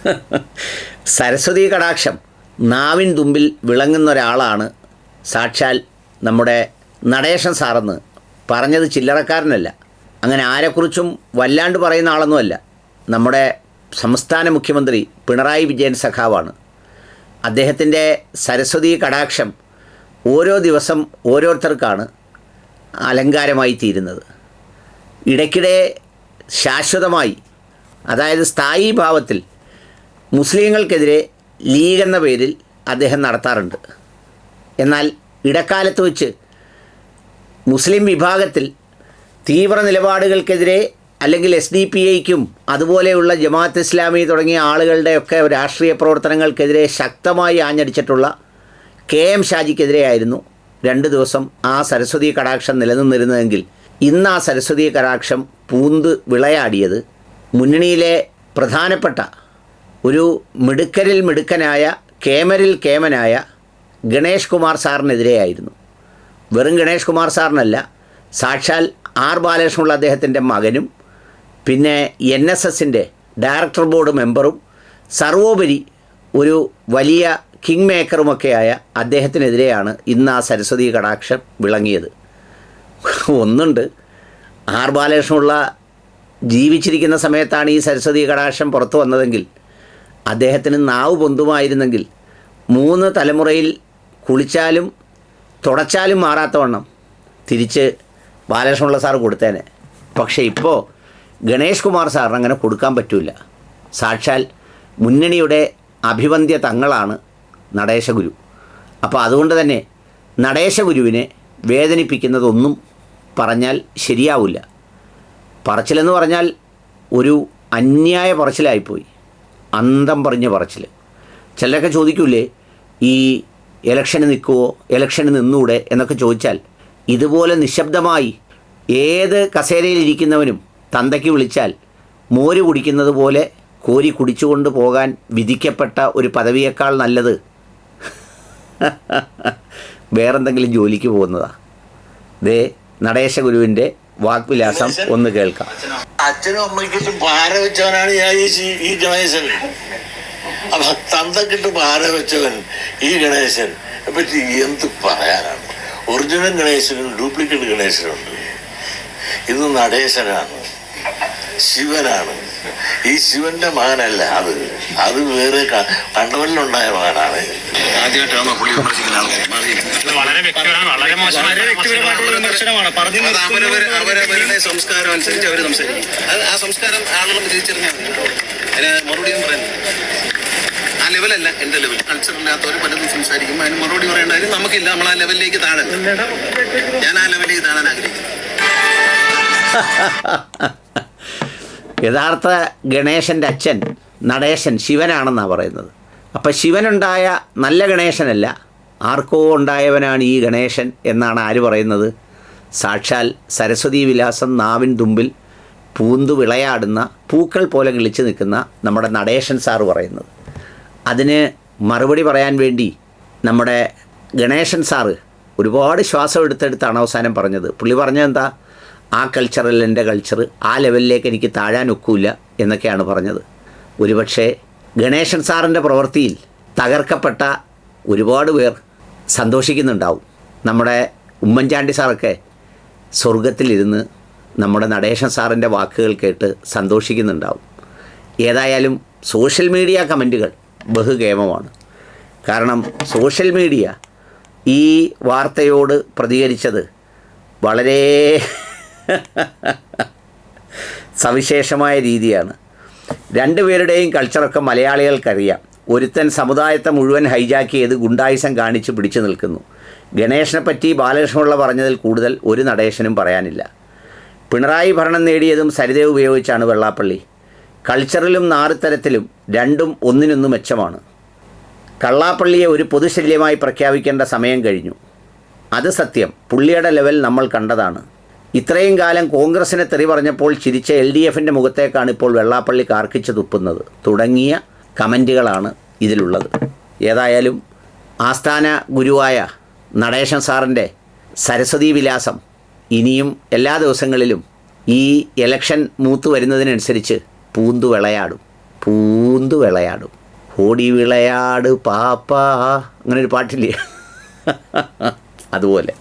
സരസ്വതി കടാക്ഷം നാവിൻ തുമ്പിൽ വിളങ്ങുന്ന ഒരാളാണ് സാക്ഷാൽ നമ്മുടെ നടേശൻ സാറെന്ന്. പറഞ്ഞത് ചില്ലറക്കാരനല്ല. അങ്ങനെ ആരെക്കുറിച്ചും വല്ലാണ്ട് പറയുന്ന ആളൊന്നുമല്ല. നമ്മുടെ സംസ്ഥാന മുഖ്യമന്ത്രി പിണറായി വിജയൻ സഖാവാണ്. അദ്ദേഹത്തിന്റെ സരസ്വതി കടാക്ഷം ഓരോ ദിവസം ഓരോരുത്തർക്കാണ് അലങ്കാരമായി തീരുന്നത്. ഇടയ്ക്കിടെ ശാശ്വതമായി അതായത് സ്ഥായി ഭാവത്തിൽ മുസ്ലിങ്ങൾക്കെതിരെ ലീഗ് എന്ന പേരിൽ അദ്ദേഹം നടത്താറുണ്ട്. എന്നാൽ ഇടക്കാലത്ത് വെച്ച് മുസ്ലിം വിഭാഗത്തിൽ തീവ്ര നിലപാടുകൾക്കെതിരെ അല്ലെങ്കിൽ എസ് ഡി പി ഐക്കും അതുപോലെയുള്ള ജമാഅത്ത് ഇസ്ലാമി തുടങ്ങിയ ആളുകളുടെയൊക്കെ രാഷ്ട്രീയ പ്രവർത്തനങ്ങൾക്കെതിരെ ശക്തമായി ആഞ്ഞടിച്ചിട്ടുള്ള കെ എം ഷാജിക്കെതിരെയായിരുന്നു രണ്ട് ദിവസം ആ സരസ്വതി കടാക്ഷം നിലനിന്നിരുന്നതെങ്കിൽ ഇന്ന് ആ സരസ്വതി കടാക്ഷം പൂന്ത് വിളയാടിയത് മുന്നണിയിലെ പ്രധാനപ്പെട്ട ഒരു മിടുക്കരിൽ മിടുക്കനായ കേമരിൽ കേമനായ ഗണേഷ് കുമാർ സാറിനെതിരെയായിരുന്നു. വെറും ഗണേഷ് കുമാർ സാറിനല്ല സാക്ഷാൽ ആർ ബാലകൃഷ്ണനുള്ള അദ്ദേഹത്തിന്റെ മകനും പിന്നെ എൻ എസ് എസിന്റെ ഡയറക്ടർ ബോർഡ് മെമ്പറും സർവോപരി ഒരു വലിയ കിങ് മേക്കറുമൊക്കെയായ അദ്ദേഹത്തിനെതിരെയാണ് ഇന്ന് ആ സരസ്വതി കടാക്ഷം വിളങ്ങിയത്. ഒന്നുണ്ട് ആർ ബാലകൃഷ്ണനുള്ള ജീവിച്ചിരിക്കുന്ന സമയത്താണ് ഈ സരസ്വതി കടാക്ഷം പുറത്തു വന്നതെങ്കിൽ അദ്ദേഹത്തിന് നാവ് പൊന്തുമായിരുന്നെങ്കിൽ മൂന്ന് തലമുറയിൽ കുളിച്ചാലും തുടച്ചാലും മാറാത്തവണ്ണം തിരിച്ച് ബാലകൃഷ്ണപിള്ള സാർ കൊടുത്തേനെ. പക്ഷേ ഇപ്പോൾ ഗണേഷ് കുമാർ സാറിന് അങ്ങനെ കൊടുക്കാൻ പറ്റില്ല സാക്ഷാൽ മുന്നണിയുടെ അഭിവന്ദ്യ തങ്ങളാണ് നടേശഗുരു. അപ്പോൾ അതുകൊണ്ട് തന്നെ നടേശഗുരുവിനെ വേദനിപ്പിക്കുന്നതൊന്നും പറഞ്ഞാൽ ശരിയാവില്ല. പറച്ചിലെന്ന് പറഞ്ഞാൽ ഒരു അന്യായ പറച്ചിലായിപ്പോയി. അന്തം പറഞ്ഞ പറച്ചിൽ ചിലരൊക്കെ ചോദിക്കൂലേ ഈ ഇലക്ഷന് നിൽക്കുമോ ഇലക്ഷന് നിന്നൂടെ എന്നൊക്കെ ചോദിച്ചാൽ ഇതുപോലെ നിശബ്ദമായി ഏത് കസേരയിലിരിക്കുന്നവനും തന്തയ്ക്ക് വിളിച്ചാൽ മോര് കുടിക്കുന്നത് പോലെ കോരി കുടിച്ചുകൊണ്ട് പോകാൻ വിധിക്കപ്പെട്ട ഒരു പദവിയേക്കാൾ നല്ലത്. വേറെന്തെങ്കിലും ജോലിക്ക് പോകുന്നതാ. ദേ നടേശഗുരുവിന്റെ വാക്വിലാസം ഒന്ന് കേൾക്കാം. അച്ഛനും അമ്മയ്ക്കിട്ട് പാര വെച്ചവനാണ് ഞാൻ ഈ ഗണേശൻ. അപ്പൊ തന്തക്കിട്ട് പാര വെച്ചവൻ ഈ ഗണേശൻ. പറ്റി എന്ത് പറയാനാണ്? ഒറിജിനൽ ഗണേശനും ഡ്യൂപ്ലിക്കേറ്റ് ഗണേശനുണ്ട്. ഇത് നടേശനാണ്. ശിവനാണ്. ഈ ശിവന്റെ മകനല്ല അത്. അത് വേറെ കണ്ടവനിലുണ്ടായ മകനാണ്. അവരവരുടെ സംസ്കാരം അനുസരിച്ച് അവർ സംസാരിക്കും. അത് ആ സംസ്കാരം ആളുകൾ തിരിച്ചറിഞ്ഞാൽ അതിന് മറുപടി പറയുന്നു ആ ലെവലല്ല എന്റെ ലെവൽ. കൾച്ചറില്ലാത്തവർ പലതും സംസാരിക്കുമ്പോൾ അതിന് മറുപടി പറയേണ്ട കാര്യം നമുക്കില്ല. നമ്മൾ ആ ലെവലിലേക്ക് താഴെ ഞാൻ ആ ലെവലിലേക്ക് താഴാൻ ആഗ്രഹിക്കുന്നു. യഥാർത്ഥ ഗണേശന്റെ അച്ഛൻ നടേശൻ ശിവനാണെന്നാണ് പറയുന്നത്. അപ്പം ശിവനുണ്ടായ നല്ല ഗണേശനല്ല ആർക്കോ ഉണ്ടായവനാണ് ഈ ഗണേശൻ എന്നാണ് ആര് പറയുന്നത്? സാക്ഷാൽ സരസ്വതി വിലാസം നാവിൻ തുമ്പിൽ പൂന്തു വിളയാടുന്ന പൂക്കൾ പോലെ കിളിച്ച് നിൽക്കുന്ന നമ്മുടെ നടേശൻ സാർ പറയുന്നത്. അതിന് മറുപടി പറയാൻ വേണ്ടി നമ്മുടെ ഗണേശൻ സാറ് ഒരുപാട് ശ്വാസം എടുത്തെടുത്താണ് അവസാനം പറഞ്ഞത്. പുള്ളി പറഞ്ഞത് എന്താ? ആ കൾച്ചറൽ എന്റെ കൾച്ചർ ആ ലെവലിലേക്ക് എനിക്ക് താഴാൻ ഒക്കില്ല എന്നൊക്കെയാണ് പറഞ്ഞത്. ഒരുപക്ഷെ ഗണേശൻ സാറിന്റെ പ്രവൃത്തിയിൽ തകർക്കപ്പെട്ട ഒരുപാട് പേർ സന്തോഷിക്കുന്നുണ്ടാവും. നമ്മുടെ ഉമ്മൻചാണ്ടി സാറൊക്കെ സ്വർഗത്തിലിരുന്ന് നമ്മുടെ നടേശൻ സാറിന്റെ വാക്കുകൾ കേട്ട് സന്തോഷിക്കുന്നുണ്ടാവും. ഏതായാലും സോഷ്യൽ മീഡിയ കമന്റുകൾ ബഹുഗേമമാണ്. കാരണം സോഷ്യൽ മീഡിയ ഈ വാർത്തയോട് പ്രതികരിച്ചത് വളരെ സവിശേഷമായ രീതിയാണ്. രണ്ടുപേരുടെയും കൾച്ചറൊക്കെ മലയാളികൾക്കറിയാം. ഒരുത്തൻ സമുദായത്തെ മുഴുവൻ ഹൈജാക്ക് ചെയ്ത് ഗുണ്ടായുസം കാണിച്ച് പിടിച്ചു നിൽക്കുന്നു. ഗണേശനെ പറ്റി ബാലകൃഷ്ണപിള്ള പറഞ്ഞതിൽ കൂടുതൽ ഒരു നടേശനും പറയാനില്ല. പിണറായി ഭരണം നേടിയതും സരിത ഉപയോഗിച്ചാണ് വെള്ളാപ്പള്ളി. കൾച്ചറിലും നാറുത്തരത്തിലും രണ്ടും ഒന്നിനൊന്നും മെച്ചമാണ്. കള്ളാപ്പള്ളിയെ ഒരു പൊതുശല്യമായി പ്രഖ്യാപിക്കേണ്ട സമയം കഴിഞ്ഞു. അത് സത്യം. പുള്ളിയുടെ ലെവൽ നമ്മൾ കണ്ടതാണ്. ഇത്രയും കാലം കോൺഗ്രസിനെ തെറി പറഞ്ഞപ്പോൾ ചിരിച്ച എൽ ഡി എഫിന്റെ മുഖത്തേക്കാണ് ഇപ്പോൾ വെള്ളാപ്പള്ളി കാർക്കിച്ച് തുപ്പുന്നത്. തുടങ്ങിയ കമന്റുകളാണ് ഇതിലുള്ളത്. ഏതായാലും ആസ്ഥാന ഗുരുവായ നടേശൻ സാറിന്റെ സരസ്വതി വിലാസം ഇനിയും എല്ലാ ദിവസങ്ങളിലും ഈ ഇലക്ഷൻ മൂത്ത് വരുന്നതിനനുസരിച്ച് പൂന്തു വിളയാടും. പൂന്തു വിളയാടും. ഓടി വിളയാട് പാപ്പാ. അങ്ങനെ ഒരു പാട്ടില്ലേ? അതുപോലെ.